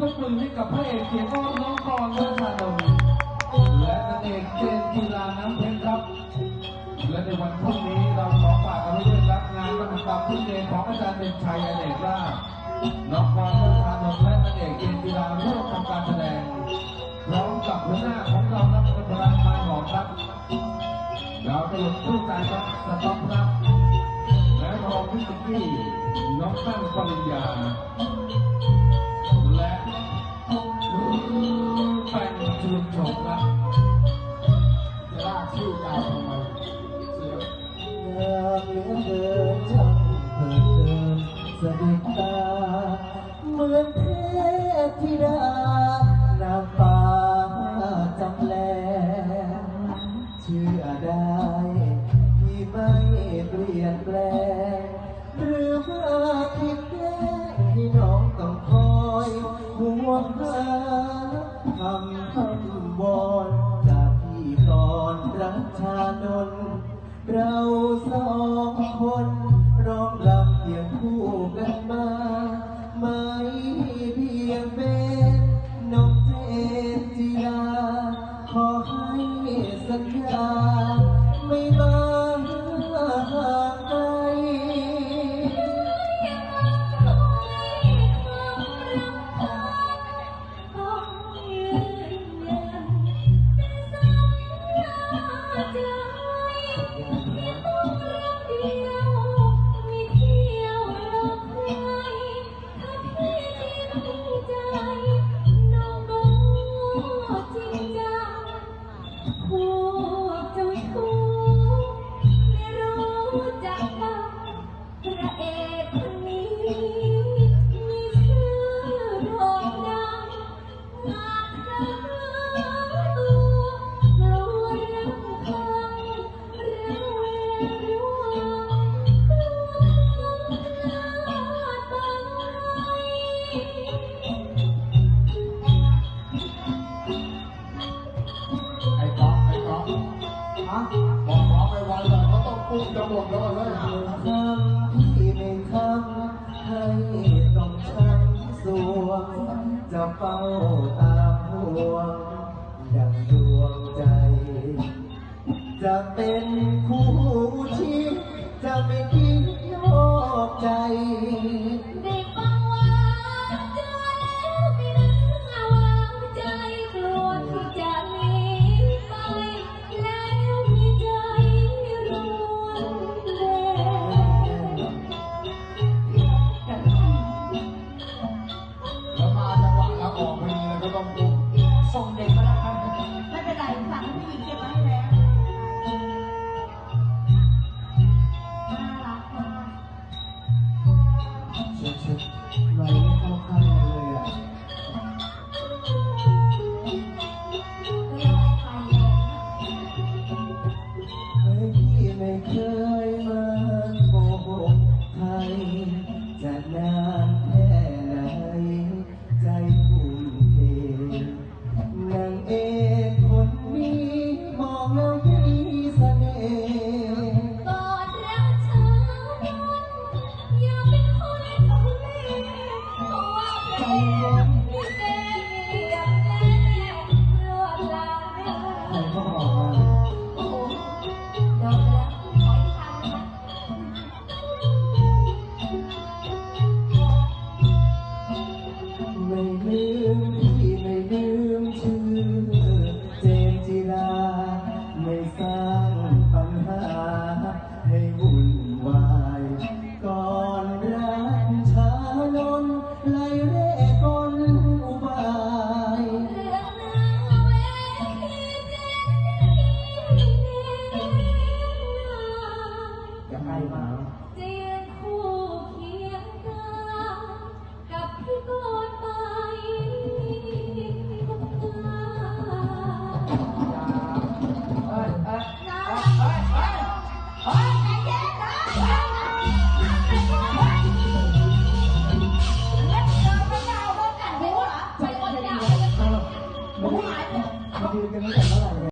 ปรบมือให้กับพระเอกเสียงอ้อนน้องกรณ์และชานนท์และนางเอกเจนจีราน้ำเพชรครับ และในวันพรุ่งนี้เราขอฝากกันไว้ด้วยครับงานมหกรรมพิเศษของอาจารย์เด่นชัยอเนกราชน้องกรณ์และชานนท์และนางเอกเจนจีราร่วมทำการแสดงพร้อมกับหัวหน้าของเราครับเป็นพลังไม้หอมครับเราจะลงคู่กันครับสต๊อกครับและรองพิสกี้น้องตั้งปริญญา ชุนชมครับจะลากชื่อยาวทำไมเสียงามเหลือเกินช่างเผินเกินสะดุดตาเหมือนเทพธิดานางฟ้าจำแลเชื่อได้ที่ไม่เปลี่ยนแปลง เราส พ บอกุ้งจะหมดแล้วเลยคำที่ไม่คำให้ต้องช้ำสวงจะเฝ้าตามห่วงดั่งดวงใจ จะเป็นคู่ชีวิตจะไม่คิด พ จะ